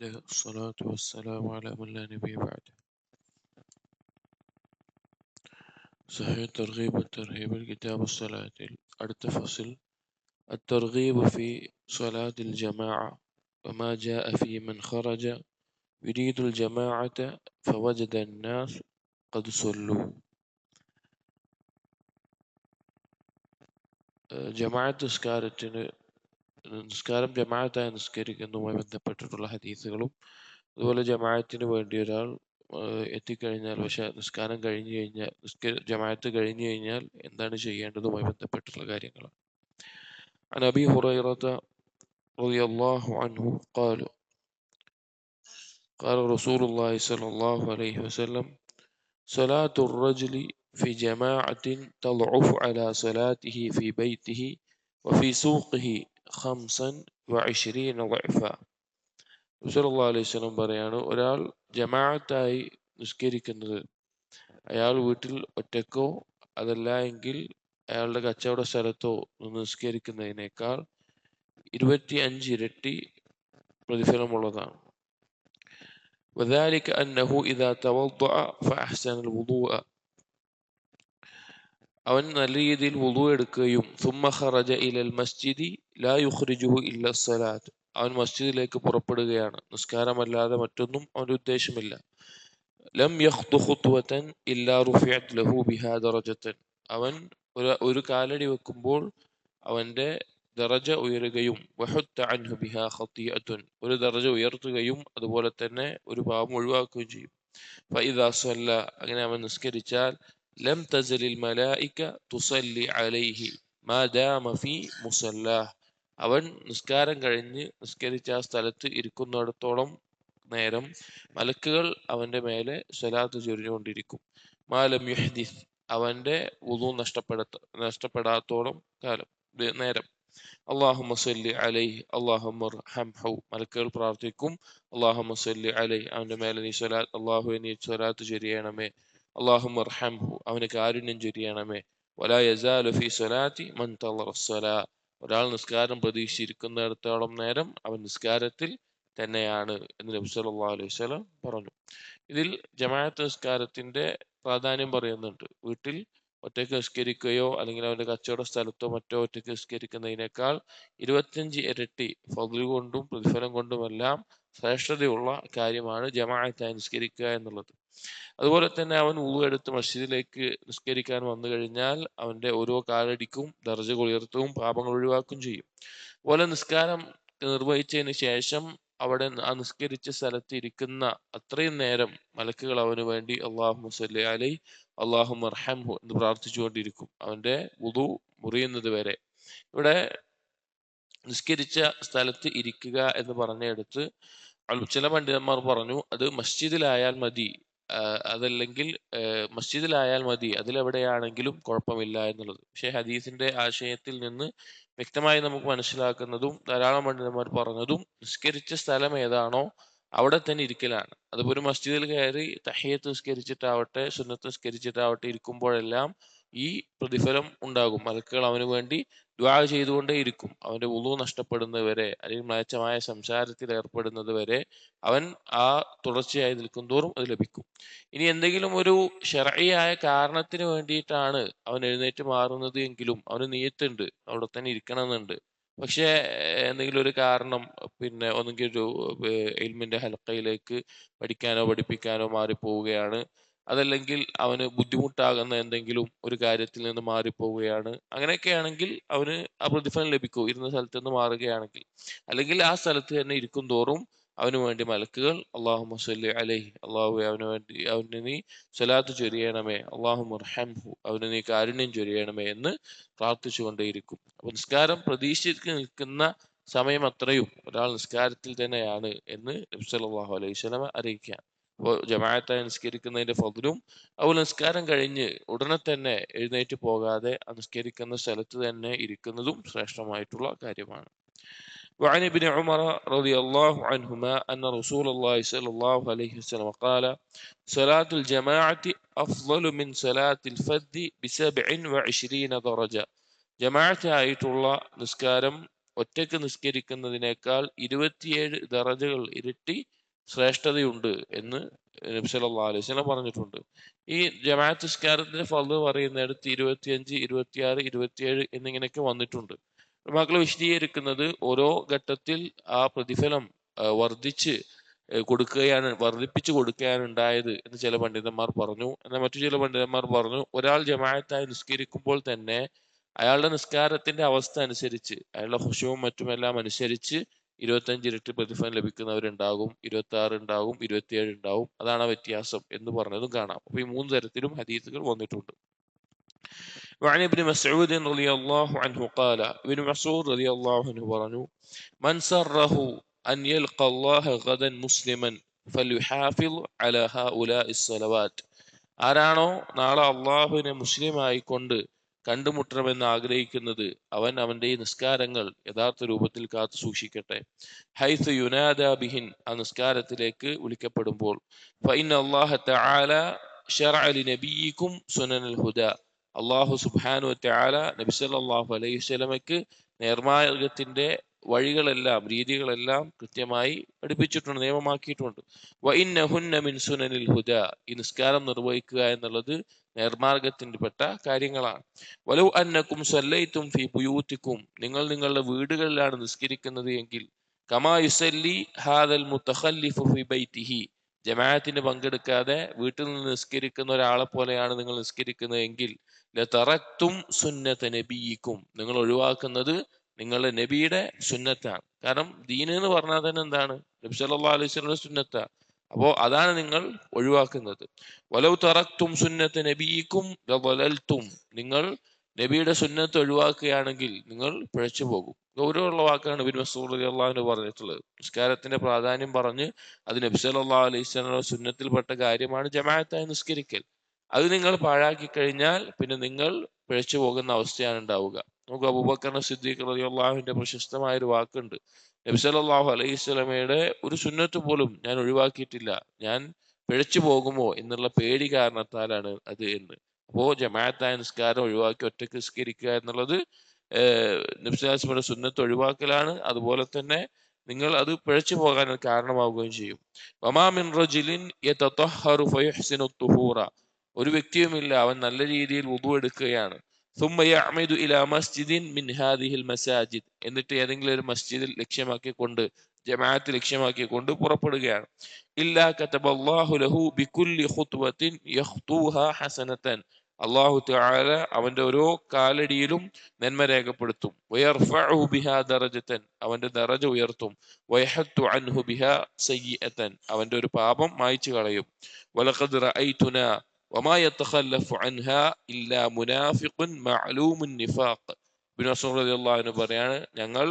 وحده الصلاة والسلام على من لا نبي بعده صحيح ترغيب والترهيب الكتاب الصلاة الأرتفصل الترغيب في صلاة الجماعة. وما جاء في من خرج. يريد الجماعة فوجد الناس قد صلوا. جماعة تذكارة നിസ്കാരം ജമാഅത്തായി നിസ്കരിക്കുന്നതുമായി ബന്ധപ്പെട്ടിട്ടുള്ള ഹദീസുകളും അതുപോലെ ജമാഅത്തിന് വേണ്ടി ഒരാൾ ഏഹ്, എത്തിക്കഴിഞ്ഞാൽ പക്ഷെ നിസ്കാരം കഴിഞ്ഞു കഴിഞ്ഞാൽ നിസ്ക ജമാഅത്ത് കഴിഞ്ഞു കഴിഞ്ഞാൽ എന്താണ് ചെയ്യേണ്ടതുമായി ബന്ധപ്പെട്ടിട്ടുള്ള കാര്യങ്ങളാണ് عن أبي هريرة رضي الله عنه قال قال رسول الله صلى الله عليه وسلم صلاة الرجل في جماعة تضعف على صلاته في بيته وفي سوقه خمسا وعشرين ضعفا റസൂലുള്ളാഹി അലൈഹി വസല്ലം പറയാണ് ഒരാൾ ജമാഅത്തായി നിസ്കരിക്കുന്നത് അയാൾ വീട്ടിൽ ഒറ്റക്കോ അതല്ല എങ്കിൽ അയാളുടെ കച്ചവട സ്ഥലത്തോ നിന്ന് നിസ്കരിക്കുന്നതിനേക്കാൾ ഇരുപത്തി അഞ്ച് ഇരട്ടി പ്രതിഫലമുള്ളതാണ് وذلك أنه إذا توضأ فأحسن الوضوء അവൻ നല്ല രീതിയിൽ വുളു എടുക്കുകയും ثم خرج إلى المسجد ലാ യുഹ്രിജുഹു ഇല്ല സലാത്ത് അവൻ മസ്ജിദിലേക്ക് പുറപ്പെടുകയാണ്. നിസ്കാരമല്ലാതെ മറ്റൊന്നും അവന്റെ ഉദ്ദേശമില്ല. ലം യഹ്തുഹുത്വത്തൻ ഇല്ലാ റുഫിയത് ലഹു ബിഹാ ദറജത്തൻ അവൻ ഒരു ഒരു കാലടി വെക്കുമ്പോൾ അവന്റെ ദറജ ഉയരുകയും വഹുത്ത അൻഹു ബിഹാ ഖത്തിഅത്തുൻ. ഒരു ദറജ ഉയർത്തുകയും അതുപോലെ തന്നെ ഒരു പാപം ഒഴിവാക്കുകയും ചെയ്യും. ഫൈദാസല്ല അങ്ങനെ അവൻ നിസ്കരിച്ചാൽ ലം തസലിൽ മലായിക്ക തുസല്ലി അലൈഹി മാ ദാമ ഫി മുസല്ലാഹ് അവൻ നിസ്കാരം കഴിഞ്ഞ് നിസ്കരിച്ച ആ സ്ഥലത്ത് ഇരിക്കുന്നിടത്തോളം നേരം മലക്കുകൾ അവന്റെ മേലെ സ്വലാത്ത് ചൊരിഞ്ഞുകൊണ്ടിരിക്കും. മാലം യുഹ്ദിസ്. അവന്റെ വുതു നഷ്ടപ്പെടുത്ത നഷ്ടപ്പെടാത്തോളം കാലം നേരം. അള്ളാഹു സല്ലി അലൈഹി അള്ളാഹു മലക്കുകൾ പ്രാർത്ഥിക്കും. അള്ളാഹു സല്ലി അലൈഹി. അവന്റെ മേലെ നീ സ്വലാത്ത് അള്ളാഹു നീ സ്വലാത്ത് ചൊരിയണമേ. അള്ളാഹുമ്മ ഹംഹു അവന് കാരുണ്യം ചൊരിയണമേ. വലാ യസാലുഫി സ്വലാത്തി മൻ തളറ സ്വലാ. ഒരാൾ നിസ്കാരം പ്രതീക്ഷിച്ചിരിക്കുന്നിടത്തോളം നേരം അവൻ നിസ്കാരത്തിൽ തന്നെയാണ് എന്ന് നബി സല്ലാ അലൈഹി വസല്ലം പറഞ്ഞു. ഇതിൽ ജമാഅത്ത് നിസ്കാരത്തിന്റെ പ്രാധാന്യം പറയുന്നുണ്ട്. വീട്ടിൽ ഒറ്റയ്ക്ക് നിസ്കരിക്കുകയോ അല്ലെങ്കിൽ അവന്റെ കച്ചവട സ്ഥലത്തോ മറ്റോ ഒറ്റയ്ക്ക് നിസ്കരിക്കുന്നതിനേക്കാൾ ഇരുപത്തിയഞ്ച് ഇരട്ടി ഫതിൽ കൊണ്ടും പ്രതിഫലം കൊണ്ടുമെല്ലാം ശ്രേഷ്ഠതയുള്ള കാര്യമാണ് ജമാഅത്തായി നിസ്കരിക്കുക എന്നുള്ളത്. അതുപോലെ തന്നെ അവൻ വുളു എടുത്ത് മസ്ജിദിലേക്ക് നിസ്കരിക്കാൻ വന്നു കഴിഞ്ഞാൽ അവന്റെ ഓരോ കാലടിക്കും ദർജകൾ ഉയർത്തുകയും പാപങ്ങൾ ഒഴിവാക്കുകയും ചെയ്യും. അതുപോലെ നിസ്കാരം നിർവഹിച്ചതിന് ശേഷം അവിടെ ആ നിസ്കരിച്ച സ്ഥലത്ത് ഇരിക്കുന്ന അത്രയും നേരം മലക്കുകൾ അവന് വേണ്ടി അള്ളാഹു മുസല്ലി അലൈ അള്ളാഹു മർഹംഹു എന്ന് പ്രാർത്ഥിച്ചുകൊണ്ടിരിക്കും. അവന്റെ വുളു മുറിയുന്നത് വരെ. ഇവിടെ നിസ്കരിച്ച സ്ഥലത്ത് ഇരിക്കുക എന്ന് പറഞ്ഞെടുത്ത് ചില പണ്ഡിതന്മാർ പറഞ്ഞു അത് മസ്ജിദിലായാൽ മതി അതല്ലെങ്കിൽ മസ്ജിദിലായാൽ മതി അതിലെവിടെയാണെങ്കിലും കുഴപ്പമില്ല എന്നുള്ളത്. പക്ഷെ ഹദീസിന്റെ ആശയത്തിൽ നിന്ന് വ്യക്തമായി നമുക്ക് മനസ്സിലാക്കുന്നതും ധാരാളം പണ്ഡിതന്മാർ പറഞ്ഞതും നിസ്കരിച്ച സ്ഥലം ഏതാണോ അവിടെ തന്നെ ഇരിക്കലാണ്. അതിപ്പോ ഒരു മസ്ജിദിൽ കയറി തഹയ്യത്ത് നിസ്കരിച്ചിട്ടാവട്ടെ സുന്നത്ത് നിസ്കരിച്ചിട്ടാവട്ടെ ഇരിക്കുമ്പോഴെല്ലാം ഈ പ്രതിഫലം ഉണ്ടാകും. മലക്കുകൾ അവന് വേണ്ടി ദ്വാ ചെയ്തുകൊണ്ടേയിരിക്കും. അവന്റെ ഉളു നഷ്ടപ്പെടുന്നത് വരെ അല്ലെങ്കിൽ മ്ലേച്ഛമായ സംസാരത്തിൽ ഏർപ്പെടുന്നത് വരെ അവൻ ആ തുടർച്ചയായി നിൽക്കും തോറും അത് ലഭിക്കും. ഇനി എന്തെങ്കിലും ഒരു ഷെറയായ കാരണത്തിന് വേണ്ടിയിട്ടാണ് അവൻ എഴുന്നേറ്റ് മാറുന്നത് എങ്കിലും അവന് നീയത്തുണ്ട്. അവിടെ തന്നെ ഇരിക്കണമെന്നുണ്ട്. പക്ഷേ എന്തെങ്കിലും ഒരു കാരണം പിന്നെ ഒന്നെങ്കിൽ ഒരു എൽമിന്റെ ഹലക്കയിലേക്ക് പഠിക്കാനോ പഠിപ്പിക്കാനോ മാറിപ്പോവുകയാണ്. അതല്ലെങ്കിൽ അവന് ബുദ്ധിമുട്ടാകുന്ന എന്തെങ്കിലും ഒരു കാര്യത്തിൽ നിന്ന് മാറിപ്പോവുകയാണ്. അങ്ങനെയൊക്കെയാണെങ്കിൽ അവന് ആ പ്രതിഫലം ലഭിക്കും. ഇരുന്ന സ്ഥലത്ത് നിന്ന് മാറുകയാണെങ്കിൽ. അല്ലെങ്കിൽ ആ സ്ഥലത്ത് തന്നെ ഇരിക്കും തോറും അവന് വേണ്ടി മലക്കുകൾ. അള്ളാഹു മസല്ലി അലൈഹി. അള്ളാഹു അവന് വേണ്ടി അവന് നീ സ്വലാത്ത് ചൊരിയണമേ. അള്ളാഹു മുർഹംഹു അവന് നീ കാരുണ്യം ചൊരിയണമേ എന്ന് പ്രാർത്ഥിച്ചുകൊണ്ടേയിരിക്കും. അപ്പൊ നിസ്കാരം പ്രതീക്ഷിച്ച് നിൽക്കുന്ന സമയം അത്രയും. ഒരാൾ നിസ്കാരത്തിൽ തന്നെയാണ് എന്ന് നബി അലൈഹി സ്വലമ അറിയിക്കുക അപ്പോൾ ജമാഅത്തായി നിസ്കരിക്കുന്നതിന്റെ ഫതിലും അവ നിസ്കാരം കഴിഞ്ഞ് ഉടനെ തന്നെ എഴുന്നേറ്റ് പോകാതെ നിസ്കരിക്കുന്ന സ്ഥലത്ത് തന്നെ ഇരിക്കുന്നതും ശ്രേഷ്ഠമായിട്ടുള്ള കാര്യമാണ്. وعن ابن عمر رضي الله عنهما أن رسول الله صلى الله عليه وسلم قال صلاة الجماعة أفضل من صلاة الفذ بسبع وعشرين درجة. جماعة آية الله نسكارم ഒറ്റയ്ക്ക് നിസ്കരിക്കുന്നതിനേക്കാൾ ഇരുപത്തിയേഴ് ദറജകൾ ഇരട്ടി ശ്രേഷ്ഠതയുണ്ട് എന്ന് നബി അലൈഹി സ്വലം പറഞ്ഞിട്ടുണ്ട്. ഈ ജമാഅത്ത് നിസ്കാരത്തിന്റെ ഫൾ പറയുന്നിടത്ത് ഇരുപത്തിയഞ്ച് ഇരുപത്തിയാറ് ഇരുപത്തിയേഴ് എന്നിങ്ങനെയൊക്കെ വന്നിട്ടുണ്ട്. മക്കൾ വിശദീകരിക്കുന്നത് ഓരോ ഘട്ടത്തിൽ ആ പ്രതിഫലം വർദ്ധിച്ച് കൊടുക്കുകയാണ് വർദ്ധിപ്പിച്ചു കൊടുക്കുകയാണ് ഉണ്ടായത് എന്ന് ചില പണ്ഡിതന്മാർ പറഞ്ഞു. എന്നാൽ മറ്റു ചില പണ്ഡിതന്മാർ പറഞ്ഞു ഒരാൾ ജമാഅത്തായി നിസ്കരിക്കുമ്പോൾ തന്നെ അയാളുടെ നിസ്കാരത്തിന്റെ അവസ്ഥ അനുസരിച്ച് അയാളുടെ ഹുഷവും മറ്റുമെല്ലാം അനുസരിച്ച് ഇരുപത്തഞ്ച് ഇരട്ടി പ്രതിഫലം ലഭിക്കുന്നവരുണ്ടാകും ഇരുപത്തി ആറ് ഉണ്ടാകും ഇരുപത്തിയേഴ് ഉണ്ടാവും അതാണ് ആ വ്യത്യാസം എന്ന് പറഞ്ഞതും കാണാം അപ്പൊ ഈ മൂന്ന് തരത്തിലും ഹദീസുകൾ വന്നിട്ടുണ്ട് وعن ابن مسعود رضي الله عنه قال ابن مسعود رضي الله عنه പറഞ്ഞു من سره أن يلقى الله غدا مسلما فليحافظ على هؤلاء الصلوات ആരാണോ നാളെ അള്ളാഹുവിനെ മുസ്ലിമായി കൊണ്ട് കണ്ടുമുട്ടണമെന്ന് ആഗ്രഹിക്കുന്നത് അവൻ അവന്റെ ഈ നിസ്കാരങ്ങൾ യഥാർത്ഥ രൂപത്തിൽ കാത്തു സൂക്ഷിക്കട്ടെ. ഹൈസ് യുനാദ ബിഹിൻ ആ നിസ്കാരത്തിലേക്ക് വിളിക്കപ്പെടുമ്പോൾ തആല അള്ളാഹു സുബ്ഹാനു തആല നബി സല്ലല്ലാഹു അലൈഹി വസല്ലമയ്ക്ക് നേർമാർഗത്തിന്റെ വഴികളെല്ലാം രീതികളെല്ലാം കൃത്യമായി പഠിപ്പിച്ചിട്ടുണ്ട് നിയമമാക്കിയിട്ടുണ്ട്. വ മിൻ സുനനിൽ ഹുദ ഈ നിസ്കാരം നിർവഹിക്കുക എന്നുള്ളത് നേർമാർഗത്തിന്റെ പെട്ട കാര്യങ്ങളാണ്. വലു അന്നക്കും സല്ലയിത്തും ഫി ബുയൂത്തിക്കും നിങ്ങൾ നിങ്ങളുടെ വീടുകളിലാണ് നിസ്കരിക്കുന്നത് എങ്കിൽ കമാ യുസല്ലി ഹാദൽ മുത്തഖല്ലിഫു ഫി ബൈത്തിഹി ജമാഅത്തിന് പങ്കെടുക്കാതെ വീട്ടിൽ നിന്ന് നിസ്കരിക്കുന്ന ഒരാളെ പോലെയാണ് നിങ്ങൾ നിസ്കരിക്കുന്നത് എങ്കിൽ ലതറക്തും സുന്നത നബിയിക്കും നിങ്ങൾ ഒഴിവാക്കുന്നത് നിങ്ങളുടെ നബിയുടെ സുന്നത്താണ്. കാരണം ദീന് എന്ന് പറഞ്ഞാൽ തന്നെ എന്താണ്? നബി സല്ലല്ലാഹു അലൈഹി വസല്ലം സുന്നത്താണ്. അപ്പോ അതാണ് നിങ്ങൾ ഒഴിവാക്കുന്നത്. വലൗ തറക്തും സുന്നത്ത് നബീക്കും ലളൽത്തും നിങ്ങൾ നബിയുടെ സുന്നത്ത് ഒഴിവാക്കുകയാണെങ്കിൽ നിങ്ങൾ പിഴച്ചു പോകും. ഗൗരവമുള്ള വാക്കാണ് ബിൻ മസൂർ അലി അള്ളാഹുവിന് പറഞ്ഞിട്ടുള്ളത്. നിസ്കാരത്തിന്റെ പ്രാധാന്യം പറഞ്ഞ് അത് നബി സല്ലല്ലാഹു അലൈഹി വസല്ലം സുന്നത്തിൽപ്പെട്ട കാര്യമാണ് ജമാഅത്തായി നിസ്കരിക്കൽ. അത് നിങ്ങൾ പാഴാക്കി കഴിഞ്ഞാൽ പിന്നെ നിങ്ങൾ പിഴച്ചു പോകുന്ന അവസ്ഥയാണ് ഉണ്ടാവുക. നമുക്ക് അബൂബക്കർ സിദ്ദീഖ് അലി അള്ളാഹുവിന്റെ പ്രശസ്തമായ ഒരു വാക്കുണ്ട് നബിസലാഹു അലൈഹി സ്വലമയുടെ ഒരു സുന്നത്ത് പോലും ഞാൻ ഒഴിവാക്കിയിട്ടില്ല. ഞാൻ പിഴച്ചു പോകുമോ എന്നുള്ള പേടി കാരണത്താലാണ് അത് എന്ന്. അപ്പോൾ ജമാഅത്തായ നിസ്കാരം ഒഴിവാക്കി ഒറ്റയ്ക്ക് നിസ്കരിക്കുക എന്നുള്ളത് നബ്സുലാസ്മയുടെ സുന്നത്ത് ഒഴിവാക്കലാണ്. അതുപോലെ തന്നെ നിങ്ങൾ അത് പിഴച്ചു പോകാൻ കാരണമാവുകയും ചെയ്യും. വമാമിൻ റജിലിൻ ഒരു വ്യക്തിയുമില്ല അവൻ നല്ല രീതിയിൽ ഉതു എടുക്കുകയാണ്. മസ്ജിദിൻ മിൻ ഹാദിഹിൽ മസാജിദ് എന്നിട്ട് ഏതെങ്കിലും ഒരു മസ്ജിദിൽ ലക്ഷ്യമാക്കിക്കൊണ്ട് ജമാഅത്ത് ലക്ഷ്യമാക്കിക്കൊണ്ട് പുറപ്പെടുകയാണ്. ഇല്ലാ കതബല്ലാഹു ലഹു ബികുല്ലി അള്ളാഹു തആല അവന്റെ ഓരോ കാലടിയിലും നന്മ രേഖപ്പെടുത്തും. വയർഫഉ ബിഹാ അവന്റെ ദറജ ഉയർത്തും. അൻഹു ബിഹാ അവന്റെ ഒരു പാപം മായ്ച്ചു കളയും വലഖദ് റഅയ്തുനാ വമാ യതഖല്ലഫു അൻഹാ ഇല്ലാ മുനാഫിഖുൻ മഅലൂമുൻ നിഫാഖ് ഇബ്നു മസ്ഊദ് റളിയല്ലാഹു അൻഹു പറയാണ് ഞങ്ങൾ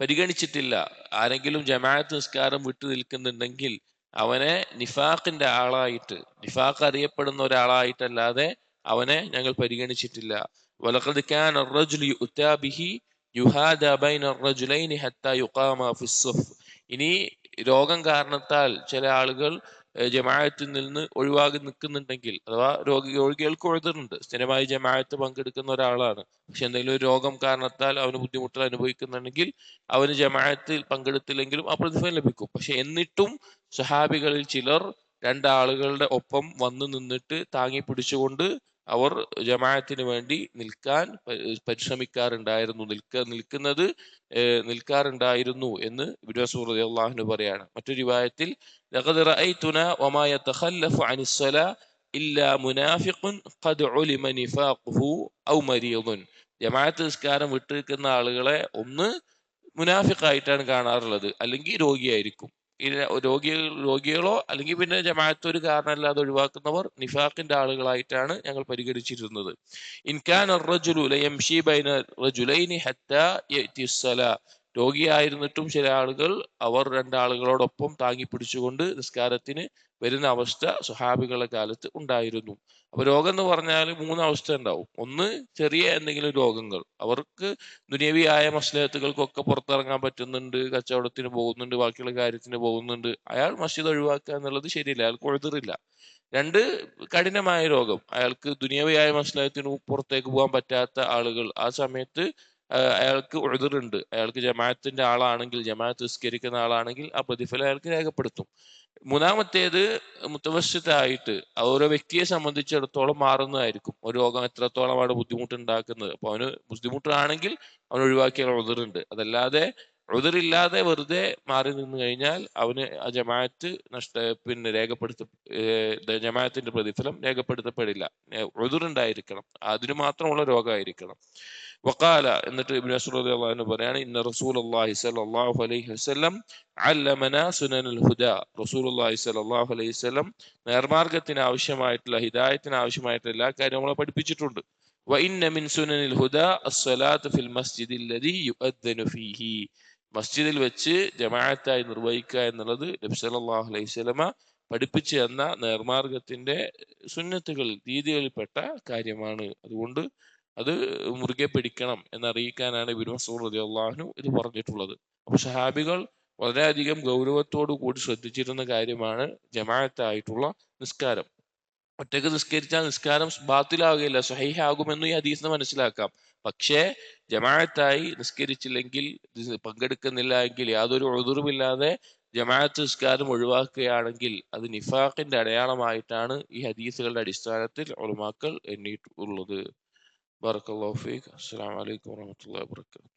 പരിഗണിച്ചിട്ടില്ല ആരെങ്കിലും ജമാഅത്ത് നിസ്കാരം വിട്ടു നിൽക്കുന്നുണ്ടെങ്കിൽ അവനെ നിഫാഖിന്റെ ആളായിട്ട് നിഫാഖ് അറിയപ്പെടുന്ന ഒരാളായിട്ടല്ലാതെ അവനെ ഞങ്ങൾ പരിഗണിച്ചിട്ടില്ല വലഖദ് കാന الرجل يؤتى به يهادى بين الرجلين حتى يقام في الصف ഇനി രോഗം കാരണത്താൽ ചില ആളുകൾ ഏഹ് ജമാഅത്തിൽ നിന്ന് ഒഴിവാകി നിൽക്കുന്നുണ്ടെങ്കിൽ അഥവാ രോഗി രോഗികൾക്ക് ഒഴുതുന്നുണ്ട് സ്ഥിരമായി ജമാഅത്ത് പങ്കെടുക്കുന്ന ഒരാളാണ്. പക്ഷെ എന്തെങ്കിലും ഒരു രോഗം കാരണത്താൽ അവന് ബുദ്ധിമുട്ടുകൾ അനുഭവിക്കുന്നുണ്ടെങ്കിൽ അവന് ജമാഅത്തിൽ പങ്കെടുത്തില്ലെങ്കിലും ആ പ്രതിഫലം ലഭിക്കും. പക്ഷെ എന്നിട്ടും സഹാബികളിൽ ചിലർ രണ്ടാളുകളുടെ ഒപ്പം വന്നു നിന്നിട്ട് താങ്ങി പിടിച്ചുകൊണ്ട് അവർ ജമാഅത്തിന് വേണ്ടി നിൽക്കാൻ പരിശ്രമിക്കാറുണ്ടായിരുന്നു. നിൽക്ക നിൽക്കുന്നത് നിൽക്കാറുണ്ടായിരുന്നു എന്ന് ഇബ്നു മസ്ഊദ് റളിയല്ലാഹു പറയാണ്. മറ്റൊരു മരീദുൻ. ജമാഅത്ത് നിസ്കാരം വിട്ടിരിക്കുന്ന ആളുകളെ ഒന്ന് മുനാഫിഖായിട്ടാണ് കാണാറുള്ളത്. അല്ലെങ്കിൽ രോഗിയായിരിക്കും. രോഗികൾ രോഗികളോ അല്ലെങ്കിൽ പിന്നെ ജമാഅത്ത് ഒരു കാരണമല്ലാതെ ഒഴിവാക്കുന്നവർ നിഫാഖിന്റെ ആളുകളായിട്ടാണ് ഞങ്ങൾ പരിഗണിച്ചിരുന്നത്. ഇൻകാൻ രോഗിയായിരുന്നിട്ടും ചില ആളുകൾ അവർ രണ്ടാളുകളോടൊപ്പം താങ്ങി പിടിച്ചുകൊണ്ട് നിസ്കാരത്തിന് വരുന്ന അവസ്ഥ സുഹാബികളുടെ കാലത്ത് ഉണ്ടായിരുന്നു. അപ്പൊ രോഗം എന്ന് പറഞ്ഞാൽ മൂന്ന് അവസ്ഥ ഉണ്ടാവും. ഒന്ന് ചെറിയ എന്തെങ്കിലും രോഗങ്ങൾ. അവർക്ക് ദുനിയവിയായ മസ്ലഹത്തുകൾക്കൊക്കെ പുറത്തിറങ്ങാൻ പറ്റുന്നുണ്ട് കച്ചവടത്തിന് പോകുന്നുണ്ട് ബാക്കിയുള്ള കാര്യത്തിന് പോകുന്നുണ്ട്. അയാൾ മസ്ജിദ് ഒഴിവാക്കുക എന്നുള്ളത് ശരിയല്ല അയാൾക്ക് ഒഴുതറില്ല രണ്ട് കഠിനമായ രോഗം. അയാൾക്ക് ദുനിയവിയായ മസ്ലഹത്തിന് പുറത്തേക്ക് പോകാൻ പറ്റാത്ത ആളുകൾ. ആ സമയത്ത് അയാൾക്ക് ഉണ്ട് അയാൾക്ക് ജമാഅത്തിന്റെ ആളാണെങ്കിൽ ജമാഅത്ത് നിസ്കരിക്കുന്ന ആളാണെങ്കിൽ ആ പ്രതിഫലം അയാൾക്ക് രേഖപ്പെടുത്തും. മൂന്നാമത്തേത് മുത്തവശത്തായിട്ട് ഓരോ വ്യക്തിയെ സംബന്ധിച്ചിടത്തോളം മാറുന്നതായിരിക്കും. ഒരു രോഗം എത്രത്തോളമാണ് ബുദ്ധിമുട്ടുണ്ടാക്കുന്നത്. അപ്പൊ അവന് ബുദ്ധിമുട്ടാണെങ്കിൽ അവൻ ഒഴിവാക്കിയാൽ ഉണ്ട് അതല്ലാതെ ഉതിറില്ലാതെ വെറുതെ മാറി നിന്ന് കഴിഞ്ഞാൽ അവന് ആ ജമാഅത്ത് നഷ്ട പിന്നെ രേഖപ്പെടുത്ത ഏർ ജമാഅത്തിന്റെ പ്രതിഫലം രേഖപ്പെടുത്തപ്പെടില്ല ഉതിറുണ്ടായിരിക്കണം അതിന് മാത്രമുള്ള രോഗമായിരിക്കണം വക്കാല എന്നിട്ട് ഇബ്നു മസ്ഊദ് റളിയല്ലാഹു അൻഹു പറയാണ് ഇന്ന റസൂലുള്ളാഹി സ്വല്ലല്ലാഹു അലൈഹി വസല്ലം അല്ലമന സുനനുൽ ഹുദ റസൂലുള്ളാഹി സ്വല്ലല്ലാഹു അലൈഹി വസല്ലം നേർമാർഗത്തിന് ആവശ്യമായിട്ടുള്ള ഹിദായത്തിന് ആവശ്യമായിട്ടുള്ള എല്ലാ കാര്യവും നമ്മളെ പഠിപ്പിച്ചിട്ടുണ്ട് وإن من سنن الهدى الصلاة في المسجد الذي يؤذن فيه മസ്ജിദിൽ വെച്ച് ജമാഅത്തായി നിർവഹിക്കുക എന്നുള്ളത് നബി സല്ലല്ലാഹു അലൈഹി സ്വലമ പഠിപ്പിച്ചു തന്ന നേർമാർഗത്തിന്റെ സുന്നത്തുകൾ രീതികളിൽപ്പെട്ട കാര്യമാണ്. അതുകൊണ്ട് അത് മുറുകെ പിടിക്കണം എന്നറിയിക്കാനാണ് ഇബ്നു മസൂർ റതി അൻഹു ഇത് പറഞ്ഞിട്ടുള്ളത്. അപ്പൊ ഷഹാബികൾ വളരെയധികം ഗൗരവത്തോടു കൂടി ശ്രദ്ധിച്ചിരുന്ന കാര്യമാണ് ജമാഅത്തായിട്ടുള്ള നിസ്കാരം. ഒറ്റയ്ക്ക് നിസ്കരിച്ചാൽ നിസ്കാരം ബാത്തിലാവുകയില്ല സ്വഹീഹാകുമെന്ന് ഈ ഹദീസിന് മനസ്സിലാക്കാം. പക്ഷേ ജമാഅത്തായി നിസ്കരിച്ചില്ലെങ്കിൽ പങ്കെടുക്കുന്നില്ല എങ്കിൽ യാതൊരു ഒഴുതുറുമില്ലാതെ ജമാഅത്ത് നിസ്കാരം ഒഴിവാക്കുകയാണെങ്കിൽ അത് നിഫാഖിന്റെ അടയാളമായിട്ടാണ് ഈ ഹദീസുകളുടെ അടിസ്ഥാനത്തിൽ ഉറുമാക്കൾ എണ്ണിയിട്ടുള്ളത്. ബറക്കല്ലാഹു അസ്സാം അസ്സലാമു അലൈക്കും വാത്തു